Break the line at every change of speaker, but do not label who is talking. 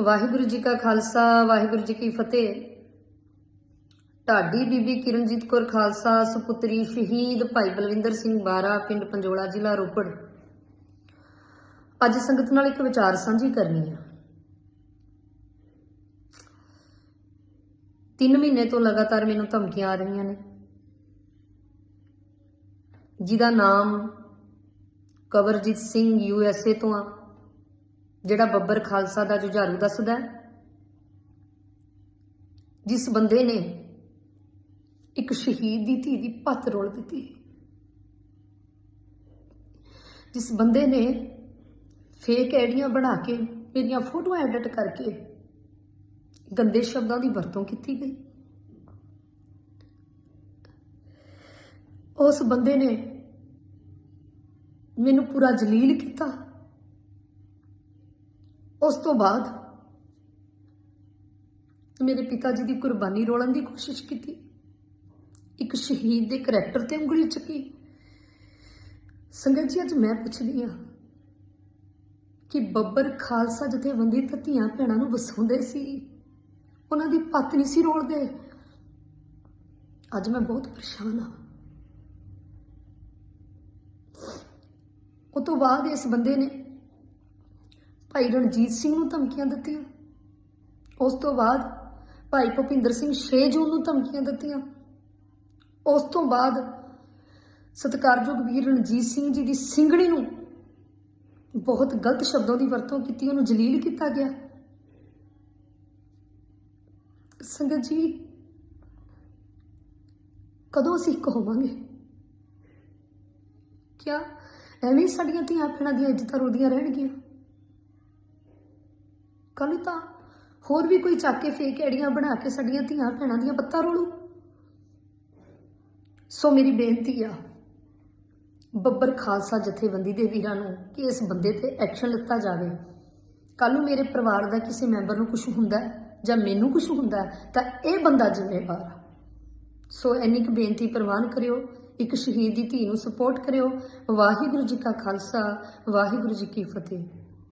ਵਾਹਿਗੁਰੂ ਜੀ ਕਾ ਖਾਲਸਾ, ਵਾਹਿਗੁਰੂ ਜੀ ਕੀ ਫਤਿਹ। ਢਾਡੀ ਬੀਬੀ ਕਿਰਨਜੀਤ ਕੌਰ ਖਾਲਸਾ, ਸੁਪੁੱਤਰੀ ਸ਼ਹੀਦ ਭਾਈ ਬਲਵਿੰਦਰ ਸਿੰਘ ਬਾਰਾ, ਪਿੰਡ ਪੰਜੋਲਾ, ਜ਼ਿਲ੍ਹਾ ਰੋਪੜ। ਅੱਜ ਸੰਗਤ ਨਾਲ ਇੱਕ ਵਿਚਾਰ ਸਾਂਝੀ ਕਰਨੀ ਹੈ ਤਿੰਨ ਮਹੀਨੇ ਤੋਂ ਲਗਾਤਾਰ ਮੈਨੂੰ ਧਮਕੀਆਂ ਆ ਰਹੀਆਂ ਨੇ। ਜਿਹਦਾ ਨਾਮ Kawarjit Singh, U S A ਤੋਂ ਆ। ਜਿਹੜਾ ਬੱਬਰ ਖਾਲਸਾ ਦਾ ਜੁਝਾਰੂ ਦੱਸਦਾ ਜਿਸ ਬੰਦੇ ਨੇ ਇੱਕ ਸ਼ਹੀਦ ਦੀ ਧੀ ਦੀ ਪੱਤ ਰੋਲ ਦਿੱਤੀ, ਜਿਸ ਬੰਦੇ ਨੇ ਫੇਕ ਆਈਡੀਆਂ ਬਣਾ ਕੇ ਮੇਰੀਆਂ ਫੋਟੋਆਂ ਐਡਿਟ ਕਰਕੇ ਗੰਦੇ ਸ਼ਬਦਾਂ ਦੀ ਵਰਤੋਂ ਕੀਤੀ ਗਈ। ਉਸ ਬੰਦੇ ਨੇ ਮੈਨੂੰ ਪੂਰਾ ਜਲੀਲ ਕੀਤਾ। ਉਸ ਤੋਂ ਬਾਅਦ ਮੇਰੇ ਪਿਤਾ ਜੀ ਦੀ ਕੁਰਬਾਨੀ ਰੋਲਣ ਦੀ ਕੋਸ਼ਿਸ਼ ਕੀਤੀ। ਇੱਕ ਸ਼ਹੀਦ ਦੇ ਕਰੈਕਟਰ ਤੇ ਉਂਗਲੀ ਚੱਕੀ। ਸੰਗਤ ਜੀ, ਅੱਜ ਮੈਂ ਪੁੱਛਦੀ ਹਾਂ ਕਿ ਬੱਬਰ ਖਾਲਸਾ ਜਥੇਬੰਦੀ ਤਾਂ ਧੀਆਂ ਭੈਣਾਂ ਨੂੰ ਵਸਾਉਂਦੇ ਸੀ, ਉਹਨਾਂ ਦੀ ਪੱਤ ਨਹੀਂ ਸੀ ਰੋਲਦੇ। ਅੱਜ ਮੈਂ ਬਹੁਤ ਪਰੇਸ਼ਾਨ ਹਾਂ। ਉਹ ਤੋਂ ਬਾਅਦ ਇਸ ਬੰਦੇ ਨੇ ਭਾਈ ਰਣਜੀਤ ਸਿੰਘ ਨੂੰ ਧਮਕੀਆਂ ਦਿੱਤੀਆਂ। ਉਸ ਤੋਂ ਬਾਅਦ ਭਾਈ ਭੁਪਿੰਦਰ ਸਿੰਘ 6 ਜੂਨ ਨੂੰ ਧਮਕੀਆਂ ਦਿੱਤੀਆਂ। ਉਸ ਤੋਂ ਬਾਅਦ ਸਤਿਕਾਰਯੋਗ ਵੀਰ ਰਣਜੀਤ ਸਿੰਘ ਜੀ ਦੀ ਸਿੰਗੜੀ ਨੂੰ ਬਹੁਤ ਗਲਤ ਸ਼ਬਦਾਂ ਦੀ ਵਰਤੋਂ ਕੀਤੀ, ਉਹਨੂੰ ਜਲੀਲ ਕੀਤਾ ਗਿਆ। ਸੰਗਤ ਜੀ, ਕਦੋਂ ਅਸੀਂ ਇੱਕ ਹੋਵਾਂਗੇ? ਕਿਆ? ਐਵੇਂ ਹੀ ਸਾਡੀਆਂ ਧੀਆਂ ਭੈਣਾਂ ਦੀਆਂ ਇੱਜ਼ਤਾਂ ਰੋਦੀਆਂ ਰਹਿਣਗੀਆਂ। ਕੱਲ ਤਾਂ ਹੋਰ ਵੀ ਕੋਈ ਚੱਕ ਕੇ ਫੇਕ ਐੜੀਆਂ ਬਣਾ ਕੇ ਸਾਡੀਆਂ ਧੀਆਂ ਭੈਣਾਂ ਦੀਆਂ ਪੱਤਾਂ ਰੋਲੂ। ਸੋ ਮੇਰੀ ਬੇਨਤੀ ਆ, ਬੱਬਰ ਖਾਲਸਾ ਜਥੇਬੰਦੀ ਦੇ ਵੀਰਾਂ ਨੂੰ ਕਿ ਇਸ ਬੰਦੇ ਤੇ ਐਕਸ਼ਨ ਲਿੱਤਾ ਜਾਵੇ। ਕੱਲ ਨੂੰ ਮੇਰੇ ਪਰਿਵਾਰ ਦਾ ਕਿਸੇ ਮੈਂਬਰ ਨੂੰ ਕੁਝ ਹੁੰਦਾ ਜਾਂ ਮੈਨੂੰ ਕੁਝ ਹੁੰਦਾ ਤਾਂ ਇਹ ਬੰਦਾ ਜ਼ਿੰਮੇਵਾਰ ਸੋ ਇੰਨੀ ਕੁ ਬੇਨਤੀ ਪ੍ਰਵਾਨ ਕਰਿਓ, ਇੱਕ ਸ਼ਹੀਦ ਦੀ ਧੀ ਨੂੰ ਸਪੋਰਟ ਕਰਿਓ। ਵਾਹਿਗੁਰੂ ਜੀ ਕਾ ਖਾਲਸਾ, ਵਾਹਿਗੁਰੂ ਜੀ ਕੀ ਫਤਿਹ।